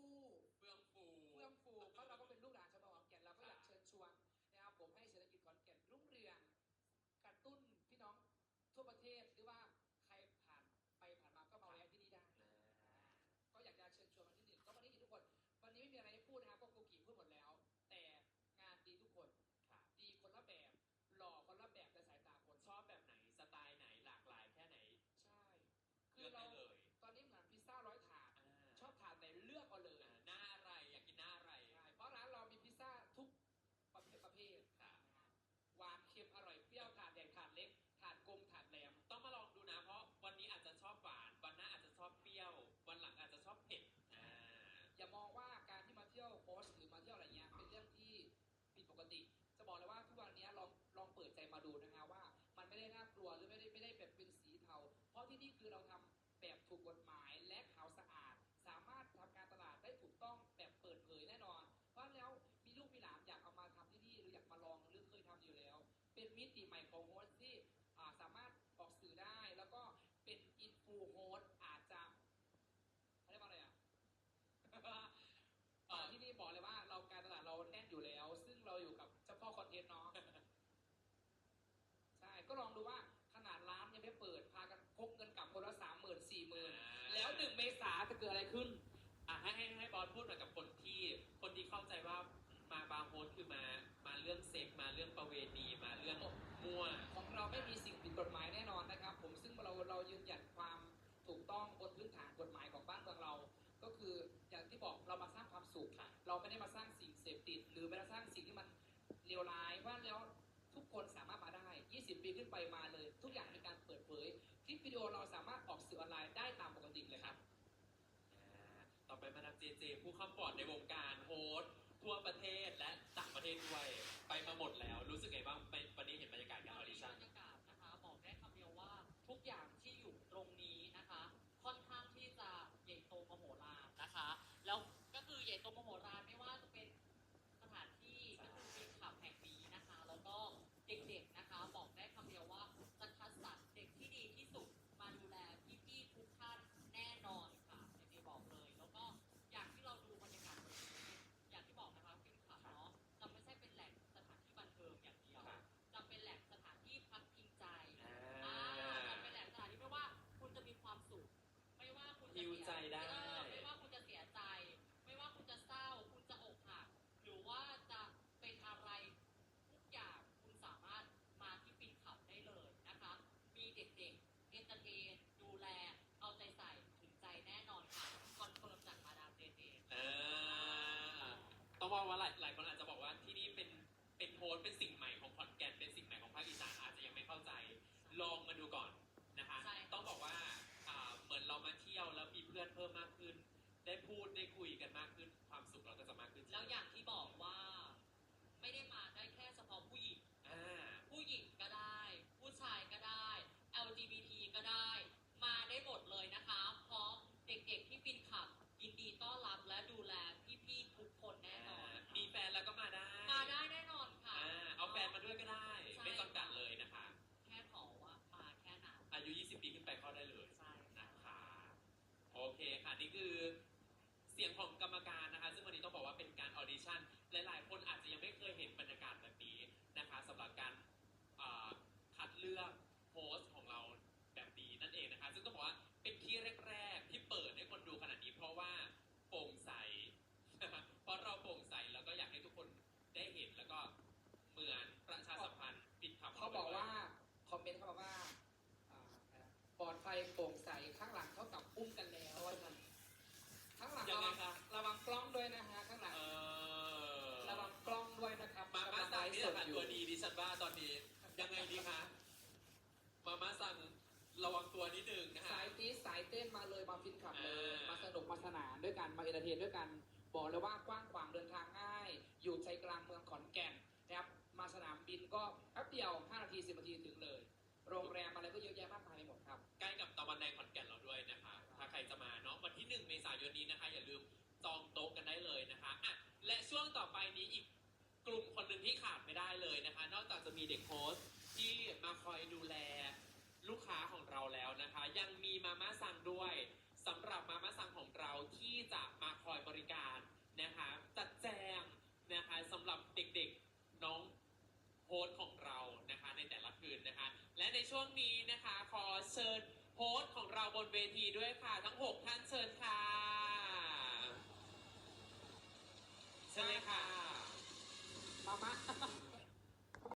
ฟู่เฟื่องฟูเฟื่องฟูเพราะเราก็เป็นลูกหลานชาวขอนแก่นเราก็อยากเชิญชวนนะครับผมให้เศรษฐกิจขอนแก่นรุ่งเรืองกระตุ้นพี่น้องทั่วประเทศหรือว่า ที่นี่คือเราทำแบบถูกกฎหมายและขาวสะอาด สามารถทำการตลาดได้ถูกต้องแบบเปิดเผยแน่นอน เพราะแล้วมีลูกมีหลานอยากเอามาทำที่นี่หรืออยากมาลองหรือเคยทำอยู่แล้ว เป็นมิติใหม่ของโฮส หนึ่งเมษาจะเกิดอะไรขึ้น อะให้ให้ให้บอสพูดหน่อยกับคนที่คนที่เข้าใจว่ามาบาร์โฮสคือมามาเรื่องเซ็กมาเรื่องประเวณีมาเรื่องมั่วของเราไม่มีสิ่งผิดกฎหมายแน่นอนนะครับ ผมซึ่งเราเรายืนหยัดความถูกต้องบนพื้นฐานกฎหมายของบ้านเมืองเรา ก็คืออย่างที่บอกเรามาสร้างความสุขค่ะเราไม่ได้มาสร้างสิ่งเสพติด หรือไม่ได้สร้างสิ่งที่มันเลวร้ายว่าแล้วทุกคนสามารถมาได้ 20 ปีขึ้นไปมาเลย ทุกอย่างมีการเปิดเผย คลิปวิดีโอเราสามารถออกสื่อออนไลน์ได้ตามปกติเลยครับ ต่อไปมาดามเจเจผู้ข้ามปอดในวงการโฮสต์ทั่วประเทศและต่างประเทศด้วย ไปมาหมดแล้ว ฮิวใจได้ เออไม่ว่าคุณจะเสียใจ ไม่ว่าคุณจะเศร้า คุณจะอกหัก หรือว่าจะเป็นอะไรทุกอย่างคุณสามารถมาที่ปินขับได้เลยนะคะ มีเด็กๆ เอนเตอร์เทนดูแล เอาใจใส่ถึงใจแน่นอนค่ะ คอนเฟิร์มจากมาดามเจเจอ่าต้องบอกว่าหลายหลายคนอาจจะบอกว่าที่นี่เป็นเป็นโฮสต์เป็นสิ่งใหม่ของ เคค่ะ นี่คือเสียงของกรรมการนะคะ ซึ่งวันนี้ต้องบอกว่าเป็นการออดิชั่นหลายๆ คนอาจจะยังไม่เคยเห็นบรรยากาศแบบนี้นะคะสำหรับ ยังไงดีคะมาม่าสั่งระวังตัวนิดนึงนะฮะสายตีสายเต้นมาเลยมาฟินขับเลย อ่าม มาสนุกมาสนานด้วยกันมาเอนเตอร์เทนด้วยกัน บอกเลยว่ากว้างขวางเดินทางง่าย อยู่ใจกลางเมืองขอนแก่นนะครับมาสนามบินก็แป๊บเดียว 5 นาที 10 นาทีถึงเลย โรงแรมอะไรก็เยอะแยะมากมายไปหมดครับ ใกล้กับตะวันแดงขอนแก่นเราด้วยนะคะ ถ้าใครจะมาเนาะวันที่หนึ่งเมษายนนี้นะคะ อย่าลืมจองโต๊ะกันได้เลยนะคะอะและช่วงต่อไปนี้อีกกลุ่มคนหนึ่งที่ขาดไม่ได้เลยนะคะ นอกจากจะมีเด็กโฮสต์ที่มาคอ ยังมีมาม่าซังด้วยสำหรับมาม่าซังของเราที่จะมาคอยบริการนะคะจัดแจงนะคะสำหรับเด็กๆน้องโฮสต์ของเรานะคะในแต่ละคืนนะคะ และในช่วงนี้นะคะขอเชิญโฮสต์ของเราบนเวทีด้วยค่ะ ทั้ง 6 ท่านเชิญค่ะ